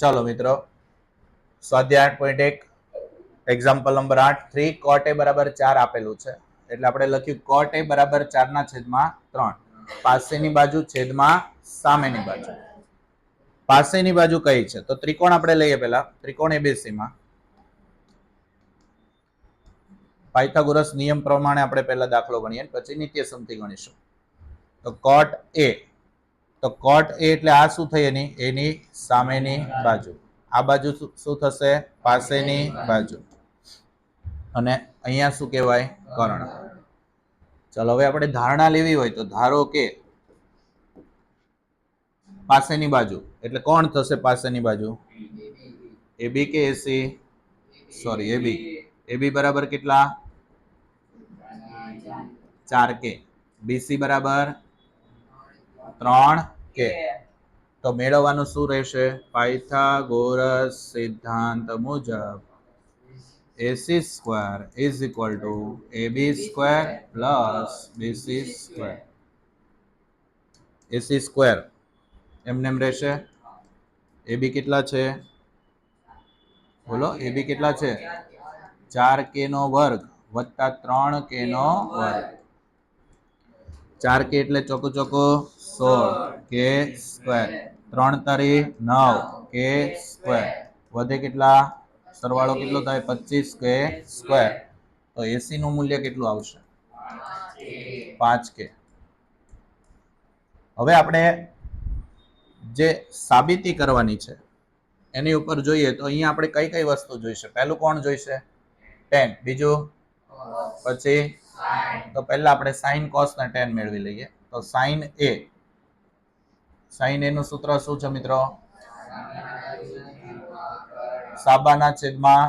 ચાલો મિત્રો. સ્વાધ્યાય આઠ પોઈન્ટ એક એક્ઝામ્પલ નંબર આઠ થ્રી કોટ એ બરાબર ચાર આપેલું છે. એટલે આપણે લખ્યું કોટ એ બરાબર ચારના છેદમાં ત્રણ. પાસેની બાજુ છેદમાં સામેની બાજુ. પાસેની બાજુ કઈ છે? તો ત્રિકોણ આપણે લઈએ પેલા ત્રિકોણ એબીસીમાં પાયથાગોરસ નિયમ પ્રમાણે આપણે પહેલા દાખલો ગણીએ પછી નિત્ય સમથી ગણીશું. તો કોટ એ તો કોટ એ એટલે આ શું થઈ એની? એની સામેની બાજુ. આ બાજુ શું થશે? પાસેની બાજુ. અને અહીંયા શું કહેવાય? કર્ણ. ચલો, હવે આપણે ધારણા લેવી હોય તો ધારો કે પાસેની બાજુ. એટલે કોણ થશે પાસેની બાજુ? એ બી કે એસી સોરી એ બી એ બી બરાબર કેટલા? ચાર કે. બીસી બરાબર ત્રણ કે? તો મેળવવાનું શું રહેશે? પાયથાગોરસ સિદ્ધાંત મુજબ AC square is equal to AB square plus BC square AC square. એમને એમ રહેશે? બી કેટલા છે? બોલો એ બી કેટલા છે? ચાર કે નો વર્ગ વત્તા ત્રણ કે નો વર્ગ. ચાર કે એટલે ચોકો ચોકો સોળ, કે સ્ક્વેર. ત્રણ તારી નવ, કે સ્ક્વેર. વધે કેટલા? સરવાળો કેટલો થાય? પચીસ, કે સ્ક્વેર. તો એસી નું મૂલ્ય કેટલું આવશે? પાંચ કે. હવે આપણે જે સાબિતી કરવાની છે, એની ઉપર જોઈએ તો અહીંયા આપણે કઈ કઈ વસ્તુ જોઈશે? પહેલું કોણ જોઈશે? ટેન. બીજું? પછી તો પહેલા આપણે સાઈન કોસ ને ટેન મેળવી લઈએ. તો સાઈન એ સાઈન એનું સૂત્ર શું છે મિત્રો? સાબાના છેદમાં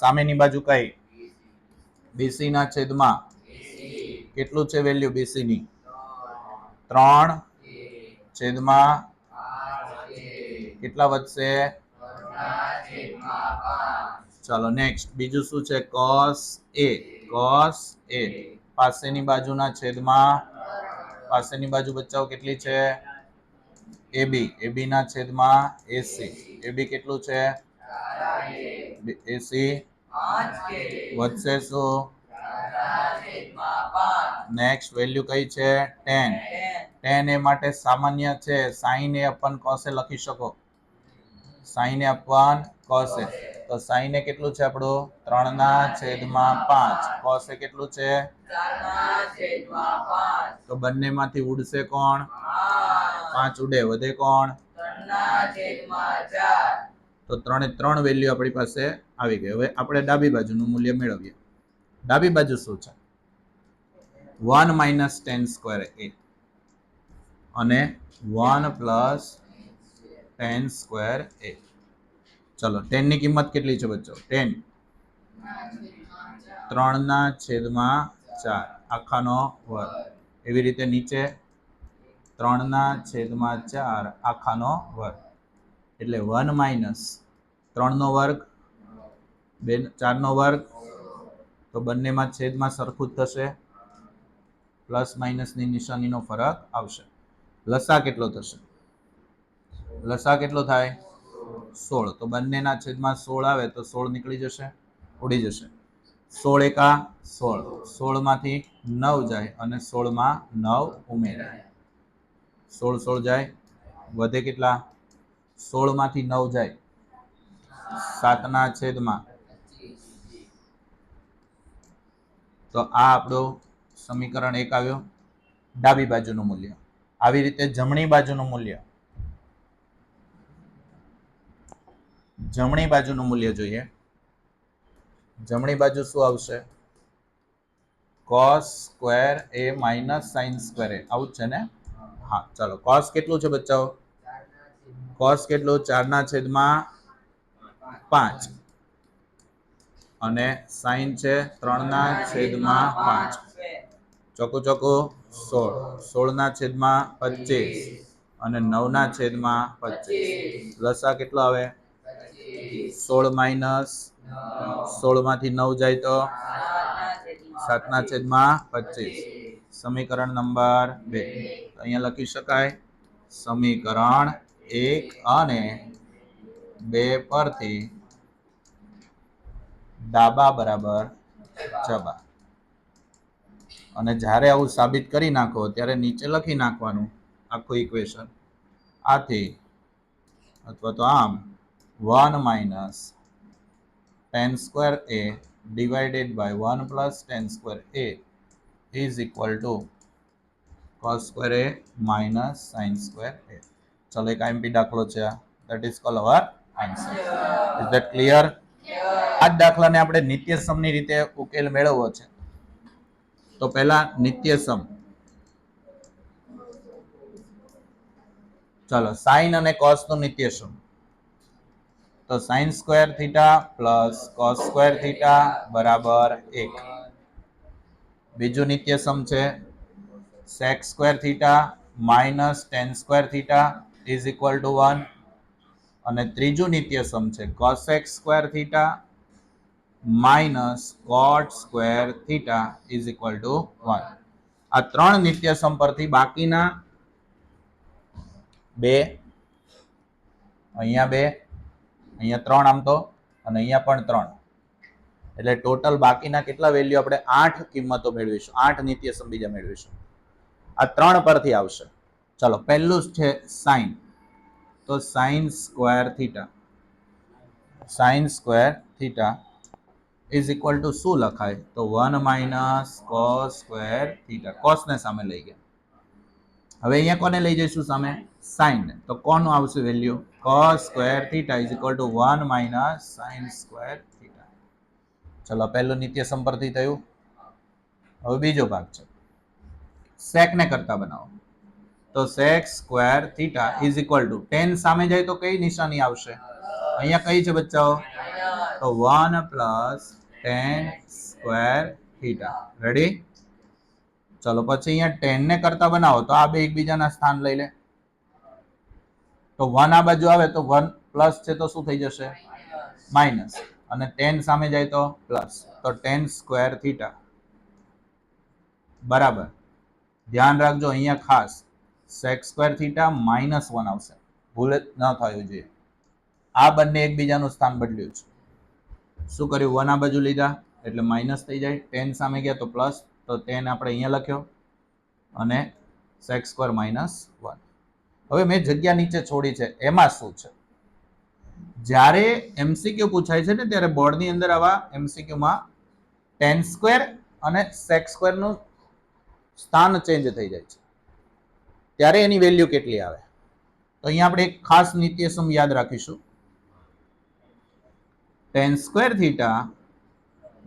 સામેની બાજુ કઈ? બીસી ના છેદમાં કેટલું છે વેલ્યુ બીસી ની ત્રણ છેદમાં કેટલા વધશે? ચાલો નેક્સ્ટ. બીજું શું છે? Cos A cos A. પાસેની બાજુના છેદમાં, પાસેની બાજુ બચ્ચાઓ કેટલી છે? Ab એબીના છેદમાં એસી એબી કેટલું છે? એસી વધશે શું? નેક્સ્ટ વેલ્યુ કઈ છે? ટેન ટેન એ માટે સામાન્ય છે. સાઈન એ અપન કોસે લખી શકો. સાઈન એ અપન કોસે તો સાઈન એ કેટલું છે આપણું? ત્રણ ના છેદમાં પાંચ. કોસે કેટલું છે? તો બંનેમાંથી ઉડશે કોણ? પાંચ ઉડે, વધે કોણ? તો ત્રણે ત્રણ વેલ્યુ આપણી પાસે આવી ગઈ. હવે આપણે ડાબી બાજુનું મૂલ્ય મેળવીએ. ડાબી બાજુ શું છે? One minus tan square A અને one plus tan square A ચલો, ટેનની કિંમત કેટલી છે બચ્ચો? ટેન. ત્રણના છેદમાં ચાર. આખાનો વર્ગ. એવી રીતે નીચે ત્રણના છેદમાં ચાર આખાનો વર્ગ. એટલે વન માઇનસ ત્રણનો વર્ગ, બે, ચારનો વર્ગ, તો બંનેમાં છેદમાં સરખું જ થશે. પ્લસ માઇનસની નિશાનીનો ફરક આવશે. લસા કેટલો થશે? લસા કેટલો થાય? સોળ. તો બંનેના છેદમાં સોળ આવે તો સોળ નીકળી જશે, ઉડી જશે. સોળ એકા સોળ. સોળમાંથી નવ જાય અને સોળમાં નવ ઉમેરાય. સોળ સોળ જાય, વધે કેટલા? સોળમાંથી નવ જાય. સાતના છેદમાં. તો આ આપણું સમીકરણ એક આવ્યો. ડાબી બાજુનું મૂલ્ય. આવી રીતે જમણી બાજુનું મૂલ્ય. જમણી બાજુનું મૂલ્ય જોઈએ. જમણી બાજુ શું આવશે? Cos square A minus sine square A. આવું છે ને? હા, ચાલો. કોસ કેટલું છે બચ્ચાઓ? કોસ કેટલું? ચારના છેદમાં પાંચ. અને સાઈન છે ત્રણના છેદમાં પાંચ. ચોખ્ખું ચોખ્ખું સોળ. સોળના છેદમાં પચીસ. અને નવના છેદમાં પચીસ. લસા કેટલો આવે? સોળ માઇનસ સોળમાંથી નવ જાય તો? સાતના છેદમાં પચીસ. સમીકરણ નંબર બે. અહીંયા લખી શકાય. સમીકરણ એક અને બે પરથી ડાબા બરાબર જબા. અને જ્યારે આવું સાબિત કરી નાખો, ત્યારે નીચે લખી નાખવાનું આખું ઇક્વેશન આથી અથવા તો આમ one minus tan square A divided by one plus tan square A is equal to cos square A minus sine square A ચલો એક આઈએમપી દાખલો છે આ that is call our answer is that clear આ દાખલાને આપણે નિત્યસમની રીતે ઉકેલ મેળવવો છે. તો પહેલા નિત્યસમ. ચાલો સાઇન અને કોસનું નિત્યસમ. તો sine square theta plus cos square theta બરાબર એક. બીજું નિત્યસમ છે. Sec square theta minus tan square theta is equal to one અને ત્રીજું નિત્યસમ છે. cosec square theta minus cot square theta is equal to one આ ત્રણ નિત્યસમ પરથી બાકીના બે, અહીંયા બે, અહીંયા ત્રણ આમ તો, અને અહીંયા પણ ત્રણ. એટલે ટોટલ બાકીના કેટલા વેલ્યુ આપણે આઠ કિંમતો મેળવીશું? આઠ નિત્યસમ બીજા મેળવીશું. આ ત્રણ પરથી આવશે. ચલો, પહેલું છે સાઇન તો sine square theta sine square theta is equal to શું લખાય? તો one minus cos square theta કોસને સામે લઈ ગયા. હવે અહીંયા કોને લઈ જઈશું સામે? સાઇન તો કોનું આવશે value cos square theta is equal to one minus sine square ચલો પહેલું નિત્ય સંપર્ધિ થયું. હવે બીજો ભાગ છે. સેક ને કરતા બનાવો. તો sec square theta is equal to tan સામે જાય તો કઈ નિશાની આવશે? અહીંયા કઈ છે બચ્ચાઓ? તો one plus tan square theta. Ready ચલો, પછી અહીંયા ટેન ને કરતા બનાવો. તો આ બે એકબીજાના સ્થાન લઈ લે. તો વન આ બાજુ આવે તો વન પ્લસ છે તો શું થઈ જશે? માઇનસ. અને ટેન સામે જાય તો પ્લસ તો ટેન સ્ક્વેર થીટા બરાબર. ધ્યાન રાખજો, અહીંયા ખાસ. Sec square theta minus one આવશે. ભૂલ ન થયું જોઈએ આ બંને એકબીજાનું સ્થાન બદલ્યું છે. શું કર્યું? વન આ બાજુ લીધા, એટલે માઇનસ થઈ જાય. ટેન સામે ગયા તો પ્લસ તો ટેન આપણે અહીંયા લખ્યો. અને સેક સ્ક્વેર માઇનસ વન હવે મેં જગ્યા નીચે છોડી છે. એમાં શું છે? જ્યારે એમસીક્યુ પૂછાય છે ને, ત્યારે બોર્ડની અંદર આવા એમસીક્યુમાં ટેન સ્ક્વેર અને સેક સ્ક્વેરનું સ્થાન ચેન્જ થઈ જાય છે. ત્યારે એની વેલ્યુ કેટલી આવે? તો અહીંયા આપણે એક ખાસ નિત્યસમ યાદ રાખીશું. Tan square theta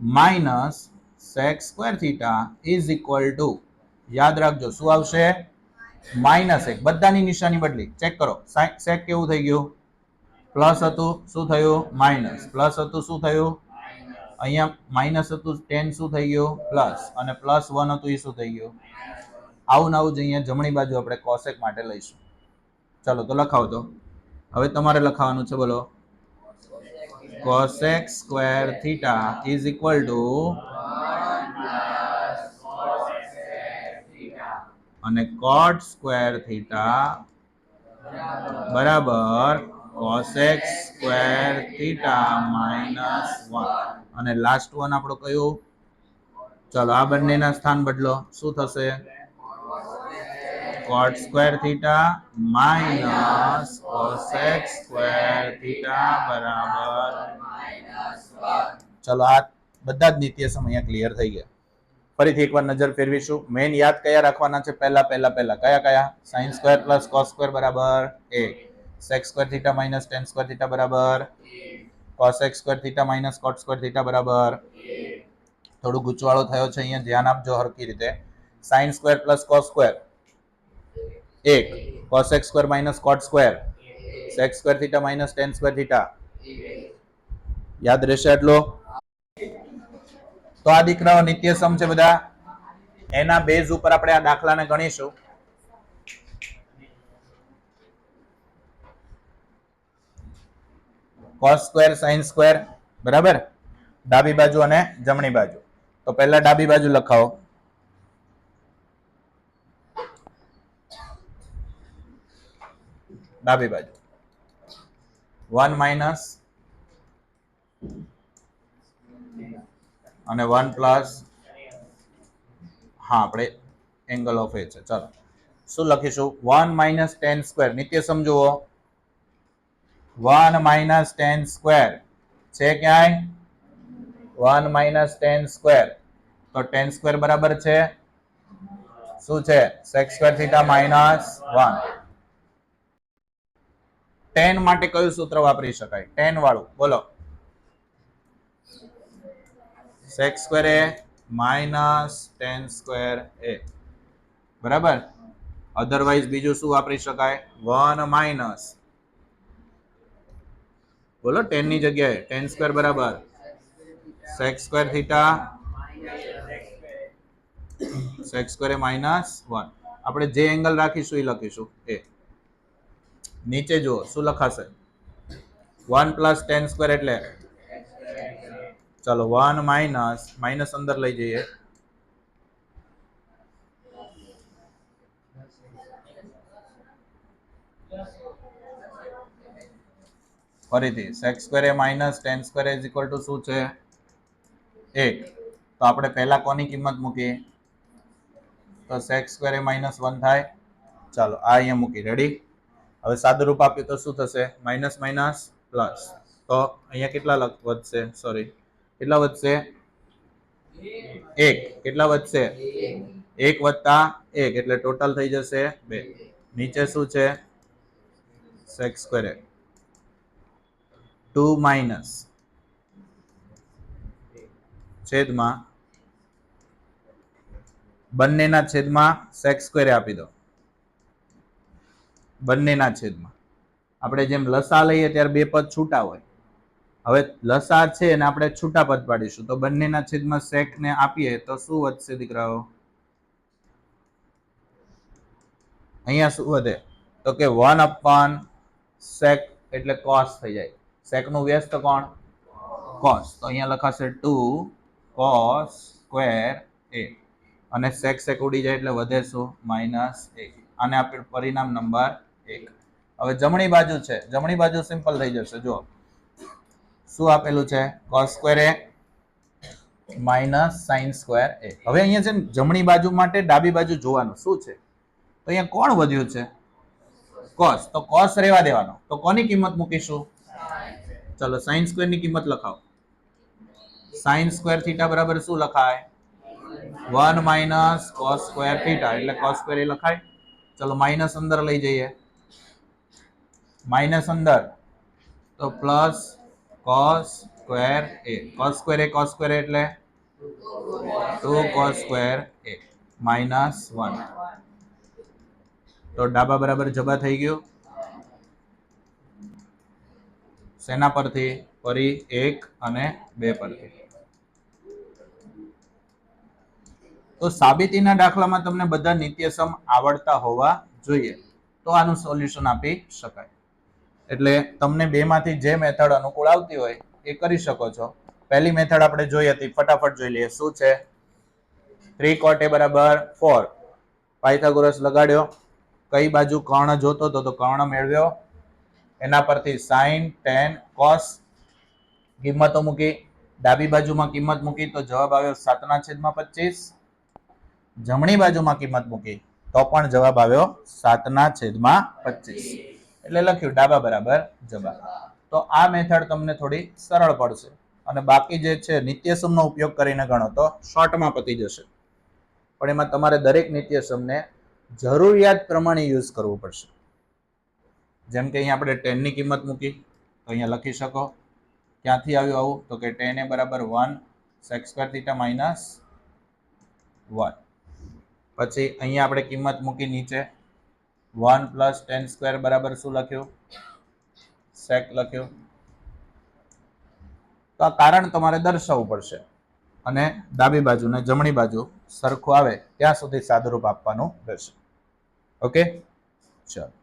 minus sec square theta is equal to યાદ રાખજો, શું આવશે? માઇનસ એક. બધાની નિશાની બદલી. ચેક કરો. સેક કેવું થઈ ગયું? પ્લસ હતું શું થયું? માઇનસ. પ્લસ હતું શું થયું? અહીંયા માઇનસ હતું ટેન શું થઈ ગયું? પ્લસ. અને પ્લસ વન હતું એ શું થઈ ગયું? આવું ને આવું જ અહીંયા જમણી બાજુ આપણે કોસેક માટે લઈશું. ચાલો, તો લખાવો તો. હવે તમારે લખાવાનું છે, બોલો. Cosec square theta is equal to અને કોટ સ્ક્વેર થીટા બરાબર cosec square theta minus one અને લાસ્ટ વન આપણું કયો? ચલો, આ બંનેના સ્થાન બદલો. શું થશે? Cot square theta minus cosec square theta બરાબર. ચલો, આ બધા જ નિત્ય સમય ક્લિયર થઈ ગયા. ફરીથી એકવાર નજર ફેરવીશું. મેઇન યાદ કયા રાખવાના છે? પહેલા પહેલા પહેલા. કયા કયા? Sine square plus cos square બરાબર એક. Sec square theta minus tan square theta બરાબર. Cosec square theta minus cot square theta બરાબર. થોડું ગૂંચવાળો થયો છે અહીંયા, ધ્યાન આપજો હરકી રીતે. Sine square plus cos square એક cosec square minus cot square sec square theta minus tan square theta યાદ રહેશે એટલો તો આ દીકરાઓ નિત્યસમ છે બધા. એના બેઝ ઉપર આપણે આ દાખલાને ગણીશું. કોસ સ્ક્વેર સાઇન સ્ક્વેર, બરાબર? ડાબી બાજુ અને જમણી બાજુ. તો પહેલા ડાબી બાજુ લખાવો. ડાબી બાજુ. વન માઇનસ અને વન પ્લસ હા, આપણે એંગલ ઓફ એ છે. ચાલો. શું લખીશું? One minus tan square. નિત્ય સમજુઓ વન માઇનસ ટેન સ્ક્વેર છે ક્યાંય? વન માઇનસ ટેન સ્ક્વેર તો ટેન સ્ક્વેર બરાબર છે? શું છે? Sec square theta minus one tan માટે કયું સૂત્ર વાપરી શકાય? ટેન વાળું. બોલો. Sec square A minus tan square A. બરાબર? અધરવાઇઝ બીજું શું વાપરી શકાય? વન માઇનસ બોલો ટેનની જગ્યાએ ટેન સ્ક્વેર બરાબર sec square theta sec square A minus one આપણે જે એંગલ રાખીશું એ લખીશું એ નીચે જુઓ શું લખાશે વન પ્લસ ટેન સ્ક્વેર એટલે ચલો વન માઇનસ માઇનસ અંદર લઈ જઈએ ફરીથી sec square A minus tan square is equal to શું છે? એક. તો આપણે પહેલા કોની કિંમત મૂકીએ? તો sec square A minus one થાય. ચાલો, આ અહીંયા મૂકી રેડી હવે સાદું રૂપ આપ્યું તો શું થશે? માઇનસ માઇનસ પ્લસ તો અહીંયા કેટલા વધશે? સોરી કેટલા વધશે? એક. કેટલા વધશે? એક વત્તા એક. એટલે ટોટલ થઈ જશે બે. નીચે શું છે? Sec square two minus. છેદમાં બંનેના છેદમાં સેક્સ સ્ક્વેર આપી દો. બંનેના છેદમાં. આપણે જેમ લસા લઈએ ત્યારે બે પદ છૂટા હોય. હવે લસા છે અને આપણે છૂટા પદ પાડીશું. તો બંનેના છેદમાં સેકને આપીએ તો શું વધશે દીકરાઓ? અહીંયા શું વધે? તો કે વન અપોન સેક એટલે કોસ થઈ જાય. સેકનું વ્યસ્ત કોણ? કોસ. તો અહીંયા લખાશે ટુ કોસ સ્ક્વેર એ. અને સેક સેક ઉડી જાય એટલે વધે શું? માઇનસ એક આને આપણે પરિણામ નંબર એક. હવે જમણી બાજુ છે. જમણી બાજુ સિમ્પલ થઈ જશે. જો શું આપેલું છે? Cos square A minus sine square A. હવે અહીંયા છે જમણી બાજુ માટે ડાબી બાજુ જોવાનું. શું છે? તો અહીંયા કોણ વધ્યું છે? કોસ. તો કોસ રહેવા દેવાનો. તો કોની કિંમત મૂકીશું? ચલો સાઇન સ્ક્વેરની કિંમત લખાવો. સાઇન સ્ક્વેર થીટા બરાબર શું લખાય? One minus cos square theta એટલે કોસ સ્ક્વેર એ લખાય. ચલો માઇનસ અંદર લઈ જઈએ. માઇનસ અંદર, તો plus cos square A. Cos square A cos square એટલે? Two cos square A. Minus one તો ડાબા બરાબર જબા થઈ ગયું? શેના પરથી ફરી એક અને બે પરથી. તો સાબિતીના દાખલામાં તમને બધા નિત્યસમ આવડતા હોવા જોઈએ. તો આનું સોલ્યુશન આપી શકાય. એટલે તમને બેમાંથી જે મેથડ અનુકૂળ આવતી હોય એ કરી શકો છો. પહેલી મેથડ આપણે જોઈ હતી, ફટાફટ જોઈ લઈએ. શું છે? થ્રી કોટ બરાબર ફોર પાયથાગોરસ લગાડ્યો. કઈ બાજુ કર્ણ જોતો હતો તો કર્ણ મેળવ્યો. એના પરથી સાઈન, ટેન, કોસ, કિંમતો મૂકી, ડાબી બાજુમાં કિંમત મૂકી તો જવાબ આવ્યો સાતના છેદમાં પચીસ. જમણી બાજુમાં કિંમત મૂકી તો પણ જવાબ આવ્યો સાતના છેદમાં પચીસ. એટલે લખ્યું ડાબા બરાબર જવાબ. તો આ મેથડ તમને થોડી સરળ પડશે. અને બાકી જે છે નિત્યસમનો ઉપયોગ કરીને ગણો તો શોર્ટમાં પતી જશે. પણ એમાં તમારે દરેક નિત્યસમને જરૂરિયાત પ્રમાણે યુઝ કરવું પડશે. જેમ કે અહીંયા આપણે ટેનની કિંમત મૂકી, તો અહીંયા લખી શકો. ક્યાંથી આવ્યું આવું? તો કે ટેન એ બરાબર one sec square theta minus one પછી અહીંયા આપણે કિંમત મૂકી નીચે વન પ્લસ ટેન સ્ક્વેર બરાબર શું લખ્યું? સેક લખ્યું. તો આ કારણ તમારે દર્શાવવું પડશે. અને ડાબી બાજુ ને જમણી બાજુ સરખું આવે, ત્યાં સુધી સાદુરૂપ આપવાનું રહેશે. ઓકે ચાલો.